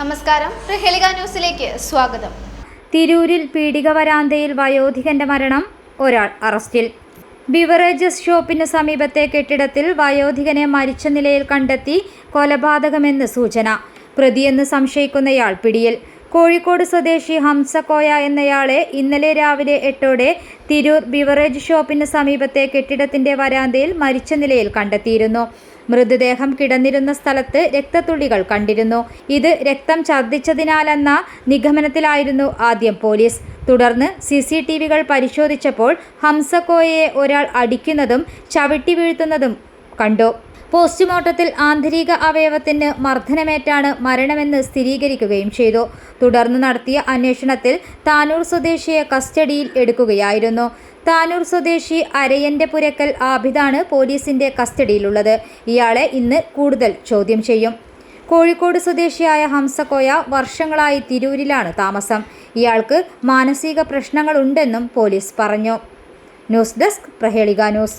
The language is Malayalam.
നമസ്കാരം. ന്യൂസിലേക്ക് സ്വാഗതം. തിരൂരിൽ പീഡിക വരാന്തയിൽ വയോധികന്റെ മരണം ഒരാൾ അറസ്റ്റിൽ. ബിവറേജസ് ഷോപ്പിന് സമീപത്തെ കെട്ടിടത്തിൽ വയോധികനെ മരിച്ച നിലയിൽ കണ്ടെത്തി കൊലപാതകമെന്ന് സൂചന. പ്രതിയെന്ന് സംശയിക്കുന്നയാൾ പിടിയിൽ. കോഴിക്കോട് സ്വദേശി ഹംസക്കോയ എന്നയാളെ ഇന്നലെ രാവിലെ എട്ടോടെ തിരൂർ ബിവറേജ് ഷോപ്പിന് സമീപത്തെ കെട്ടിടത്തിന്റെ വരാന്തയിൽ മരിച്ച നിലയിൽ കണ്ടെത്തിയിരുന്നു. മൃതദേഹം കിടന്നിരുന്ന സ്ഥലത്ത് രക്തത്തുള്ളികൾ കണ്ടിരുന്നു. ഇത് രക്തം ഛർദ്ദിച്ചതിനാലെന്ന നിഗമനത്തിലായിരുന്നു ആദ്യം പോലീസ്. തുടർന്ന് സി സി ടി വികൾ പരിശോധിച്ചപ്പോൾ ഹംസക്കോയയെ ഒരാൾ അടിക്കുന്നതും ചവിട്ടി വീഴ്ത്തുന്നതും കണ്ടു. പോസ്റ്റ്മോർട്ടത്തിൽ ആന്തരിക അവയവത്തിന് മർദ്ദനമേറ്റാണ് മരണമെന്ന് സ്ഥിരീകരിക്കുകയും ചെയ്തു. തുടർന്ന് നടത്തിയ അന്വേഷണത്തിൽ താനൂർ സ്വദേശിയെ കസ്റ്റഡിയിൽ എടുക്കുകയായിരുന്നു. താനൂർ സ്വദേശി അരയന്റെ പുരക്കൽ ആബിദാണ് പോലീസിന്റെ കസ്റ്റഡിയിലുള്ളത്. ഇയാളെ ഇന്ന് കൂടുതൽ ചോദ്യം ചെയ്യും. കോഴിക്കോട് സ്വദേശിയായ ഹംസക്കോയ വർഷങ്ങളായി തിരൂരിലാണ് താമസം. ഇയാൾക്ക് മാനസിക പ്രശ്നങ്ങളുണ്ടെന്നും പോലീസ് പറഞ്ഞു. News desk Prahelika news.